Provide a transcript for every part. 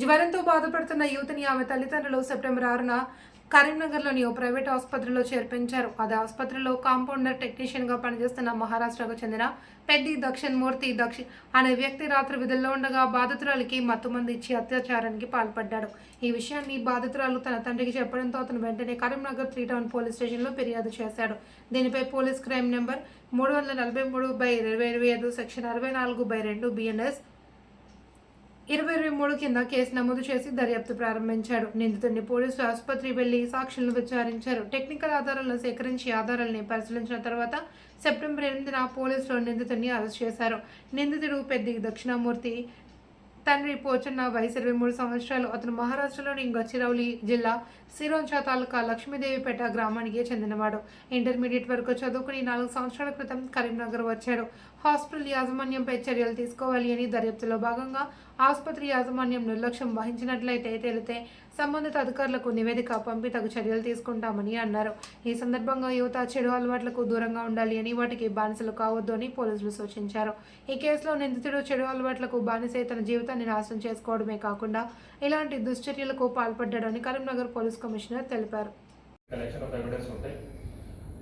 జ్వరంతో బాధపడుతున్న యువతిని ఆమె తల్లిదండ్రులు సెప్టెంబర్ ఆరున కరీంనగర్లోని ఓ ప్రైవేట్ ఆసుపత్రిలో చేర్పించారు. అదే ఆసుపత్రిలో కాంపౌండర్ టెక్నీషియన్గా పనిచేస్తున్న మహారాష్ట్రకు చెందిన పెద్ది దక్షిణ్ మూర్తి దక్షి అనే వ్యక్తి రాత్రి విధుల్లో ఉండగా బాధితురాలికి మత్తుమంది ఇచ్చి అత్యాచారానికి పాల్పడ్డాడు. ఈ విషయాన్ని బాధితురాలు తన తండ్రికి చెప్పడంతో అతను వెంటనే కరీంనగర్ త్రీ టౌన్ పోలీస్ స్టేషన్లో ఫిర్యాదు చేశాడు. దీనిపై పోలీస్ క్రైమ్ నెంబర్ మూడు వందల నలభై మూడు బై ఇరవై ఇరవై ఐదు సెక్షన్ అరవై నాలుగు బై రెండు బిఎన్ఎస్ ఇరవై ఇరవై మూడు కింద కేసు నమోదు చేసి దర్యాప్తు ప్రారంభించాడు. నిందితుడిని పోలీసులు ఆసుపత్రి వెళ్ళి సాక్షులను విచారించారు. టెక్నికల్ ఆధారాలను సేకరించి ఆధారాలని పరిశీలించిన తర్వాత సెప్టెంబర్ ఎనిమిదిన పోలీసులు నిందితుడిని అరెస్ట్ చేశారు. నిందితుడు పెద్ది దక్షిణామూర్తి తండ్రి పోచన్న వయసు ఇరవై మూడు సంవత్సరాలు. అతను మహారాష్ట్రలోని గచ్చిరౌలి జిల్లా సిరోంచా తాలూకా లక్ష్మీదేవిపేట గ్రామానికి చెందినవాడు. ఇంటర్మీడియట్ వరకు చదువుకుని నాలుగు సంవత్సరాల క్రితం కరీంనగర్ వచ్చాడు. హాస్పిటల్ యాజమాన్యంపై చర్యలు తీసుకోవాలి అని దర్యాప్తులో భాగంగా ఆసుపత్రి యాజమాన్యం నిర్లక్ష్యం వహించినట్లయితే తేలితే సంబంధిత అధికారులకు నివేదిక పంపి తగు చర్యలు తీసుకుంటామని అన్నారు. ఈ సందర్భంగా యువత చెడు అలవాట్లకు దూరంగా ఉండాలి అని వాటికి బానిసలు కావద్దు అని పోలీసులు సూచించారు. ఈ కేసులో నిందితుడు చెడు అలవాట్లకు బానిసై తన జీవితాన్ని నాశనం చేసుకోవడమే కాకుండా ఇలాంటి దుశ్చర్యలకు పాల్పడ్డాడని కరీంనగర్ పోలీస్ కమిషనర్ తెలిపారు.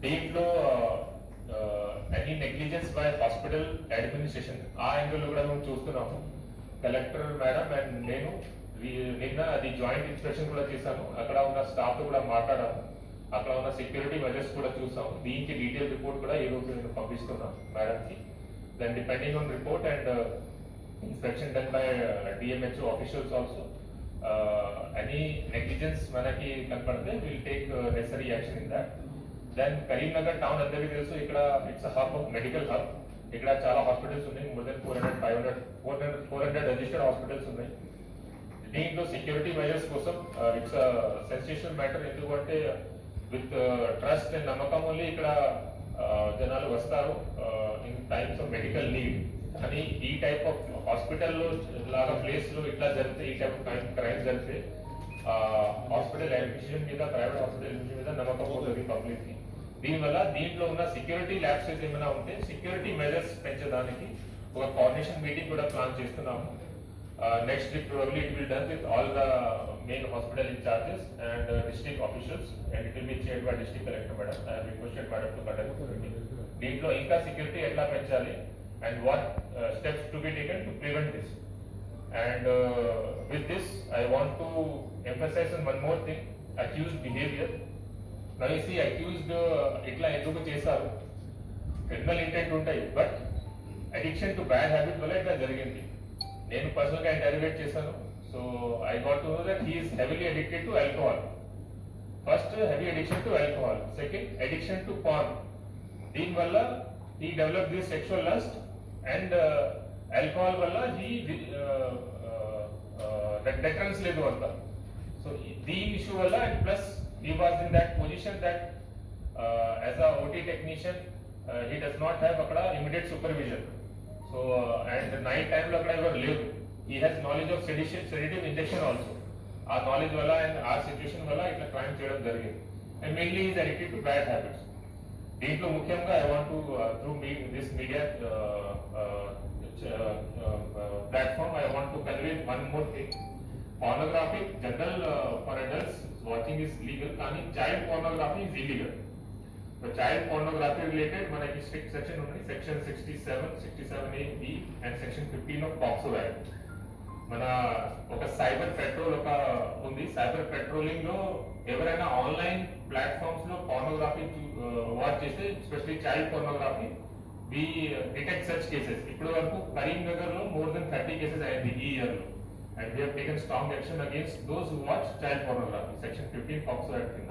దీంట్లో any negligence by hospital administration ఆ యాంగిల్ కూడా మేము చూస్తున్నాము. కలెక్టర్ మేడం అండ్ నేను నిన్న అది జాయింట్ ఇన్స్పెక్షన్ కూడా చేశాను. అక్కడ ఉన్న స్టాఫ్ కూడా మాట్లాడాము. అక్కడ ఉన్న సెక్యూరిటీ మెజర్స్ కూడా చూసాము. దీనికి డీటెయిల్ రిపోర్ట్ కూడా ఈ రోజు నేను పంపిస్తున్నాను మేడంకి. Then depending on report and inspection done by DMHO officials also any negligence మనకి కనపడితే will take necessary action in that then Karimnagar town అందరికీ తెలుసు. ఇక్కడ ఇట్స్ హబ్ మెడికల్ హబ్ ఇక్కడ చాలా హాస్పిటల్స్ ఉన్నాయి. More than four hundred five hundred four hundred four hundred registered hospitals ఉన్నాయి. దీంట్లో సెక్యూరిటీ మెజర్స్ కోసం ఇట్స్ సెన్సేషనల్ మ్యాటర్ ఎందుకంటే విత్ ట్రస్ట్ అండ్ నమ్మకం వల్ల ఇక్కడ uh, జనాలు వస్తారు in times of medical need కానీ ఈ టైప్ ఆఫ్ హాస్పిటల్లో లాగా ప్లేస్లో ఇట్లా జరిగితే ఈ టైప్ ఆఫ్ క్రైమ్ జరిగితే uh, హాస్పిటల్ అడ్మిషన్ మీద ప్రైవేట్ హాస్పిటల్ అడ్మిషన్ మీద నమ్మకం పోతుంది పబ్లిక్కి దీనివల్ల దీంట్లో ఉన్న సెక్యూరిటీ ల్యాబ్స్ ఏమైనా ఉంటే సెక్యూరిటీ మెజర్స్ పెంచడానికి ఒక కోఆర్డినేషన్ మీటింగ్ కూడా ప్లాన్ చేస్తున్నాము next probably it will done with all the main hospital incharges and district officials and it will be chaired by district collector madam and requested madam to conduct దీంట్లో ఇంకా security ఎట్లా పెంచాలి and what steps to be taken to prevent this and with this I want to emphasize one more thing accuse behaviour nicely accused ఇట్లా ఎందుకు చేశారు? Criminal intent ఉంటాయి but addiction to bad habit వల్ల ఇట్లా జరిగింది. నేను పర్సనల్గా గా చేశాను. So I got to know that he's heavily addicted to alcohol first heavy addiction to alcohol second addiction to paan దీని వల్ల develop this sexual lust and alcohol వల్ల హీ డెటరెన్స్ లేదు అంత. సో దీని ఇష్యూ వల్ల and plus he was in that position that as a OT technician he does not have అక్కడ immediate supervision so and night టైంలో అక్కడ ఎవరు లేరు he has knowledge of sedition sedative injection also ఆ knowledge వల్ల and ఆ situation వల్ల ఇట్లా క్రైమ్ చేయడం జరిగింది and mainly is addicted to bad habits దీంట్లో ముఖ్యంగా I want to through me this media platform I want to convey one more thing pornography general uh, for adults watching is legal కానీ child pornography is illegal. So child pornography related మనకి strict section ఉంది section sixty seven sixty seven A B and section fifteen of POCSO act మన ఒక cyber patrol ఒక ఉంది cyber పెట్రోలింగ్లో ఎవరైనా online ప్లాట్ఫామ్స్లో pornography వాచ్ చేస్తే especially child pornography. We detect such cases ఇప్పటి వరకు కరీంనగర్లో మోర్ దెన్ థర్టీ కేసెస్ అయింది ఈ ఇయర్లో and we taken strong action against those who watch child pornography. Section fifteen POCSO act కింద.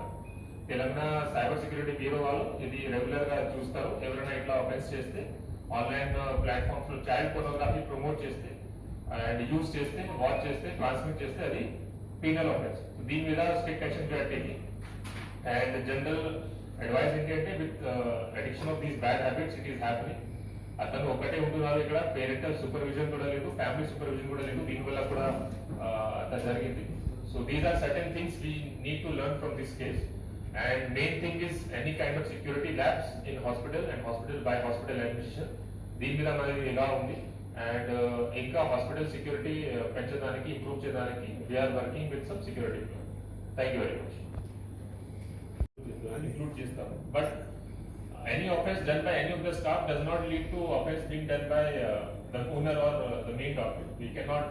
తెలంగాణ సైబర్ సెక్యూరిటీ బ్యూరో వాళ్ళు ఇది రెగ్యులర్గా చూస్తారు. ఎవరైనా ఇట్లా అఫెన్స్ చేస్తే ఆన్లైన్ ప్లాట్ఫామ్స్లో చైల్డ్ pornography ప్రమోట్ చేస్తే అండ్ యూజ్ చేస్తే వాచ్ చేస్తే ట్రాన్స్మిట్ చేస్తే అది పీనల్ అఫెన్స్ దీని మీద strict action taking and general advice ఏంటంటే with addiction of these bad habits it is happening అతను ఒకటే ఉంటున్నారు ఇక్కడ. పేరెంటల్ సూపర్విజన్ కూడా లేదు ఫ్యామిలీ సూపర్విజన్ కూడా లేదు. దీనివల్ల కూడా అంత జరిగింది. So these are certain things we need to learn from this case and main thing is any kind of security labs in hospital and hospital by hospital administration దీని మీద మనది ఎలా ఉంది. అండ్ ఇంకా హాస్పిటల్ సెక్యూరిటీ పెంచడానికి improve చేయడానికి we are working with some security thank you very much include చేస్తాము. But any offence done by any of the staff does not lead to offence being done by the owner or the main doctor we cannot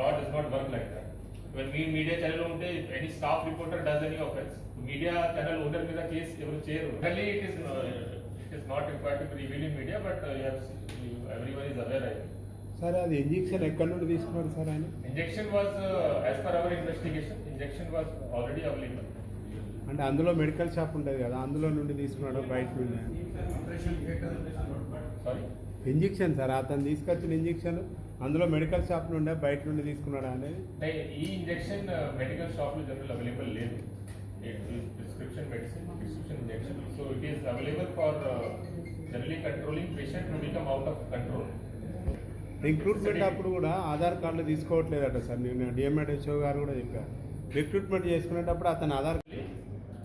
law does not work like that when మీ media channel ఉంటే any staff reporter does any offence media channel owner మీద case ఎవరు చేయరు. Really it is it is not required to reveal in media but everyone is aware I sir అది injection ఎక్కడి నుండి తీసుకున్నారు sir ఆయన? Injection was as per our investigation injection was already available అంటే అందులో మెడికల్ షాప్ ఉంటుంది కదా అందులో నుండి తీసుకున్నాడు బయట నుండి. ఇంజెక్షన్ సార్ అతను తీసుకొచ్చిన ఇంజెక్షన్ అందులో మెడికల్ షాప్ నుండే బయట నుండి తీసుకున్నాడా అనేది? ఈ ఇంజెక్షన్ మెడికల్ షాప్లో జనరల్ అవైలబుల్ లేదు prescription medicine prescription injection so it is available for generally controlling patient to become out of control recruitment అప్పుడు కూడా ఆధార్ కార్డులు తీసుకోవట్లేదట సార్. నేను డిఎంఎడ్హెచ్ఓ గారు కూడా చెప్పారు. రిక్రూట్మెంట్ చేసుకునేటప్పుడు అతను ఆధార్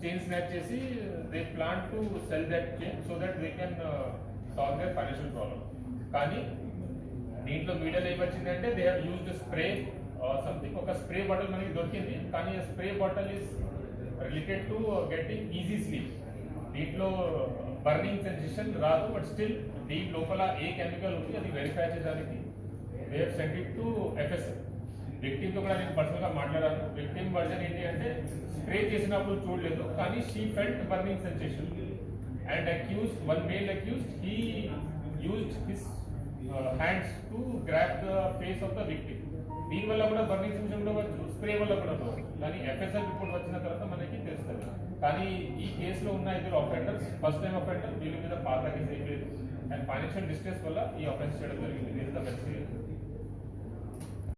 చైన్ స్నాచ్ చేసి they plan to sell that chain so that they can solve their financial problem కానీ దీంట్లో మీడియాలో ఏమొచ్చిందంటే they have used spray something ఒక స్ప్రే బాటిల్ మనకి దొరికింది. కానీ ఆ spray bottle is related to getting easy sleep దీంట్లో uh, బర్నింగ్ సెన్సేషన్ రాదు బట్ స్టిల్ దీని లోపల ఏ కెమికల్ ఉంది అది వెరిఫై చేయడానికి they have send it to FSL విక్టిమ్తో కూడా నేను పర్సనల్గా మాట్లాడాను. విక్టిమ్ వర్జన్ ఏంటి అంటే స్ప్రే చేసినప్పుడు చూడలేదు. కానీ she felt burning sensation and accuse one male accuse he used his hands to grab the face of the victim దీని వల్ల కూడా బర్నింగ్ సెన్సేషన్ ఉండవచ్చు. స్ప్రే వల్ల కూడా కానీ ఎఫ్ఎస్ఎల్ రిపోర్ట్ వచ్చిన తర్వాత మనకి తెలుస్తుంది. కానీ ఈ కేసులో ఉన్న ఇద్దరు అఫెండర్స్ ఫస్ట్ టైం అఫెండర్ వీళ్ళ మీద పాత కేసు అయిపోయింది. అండ్ ఫైనాన్షియల్ డిస్ట్రెస్ వల్ల ఈ అఫెన్స్ చేయడం జరిగింది. దీని ద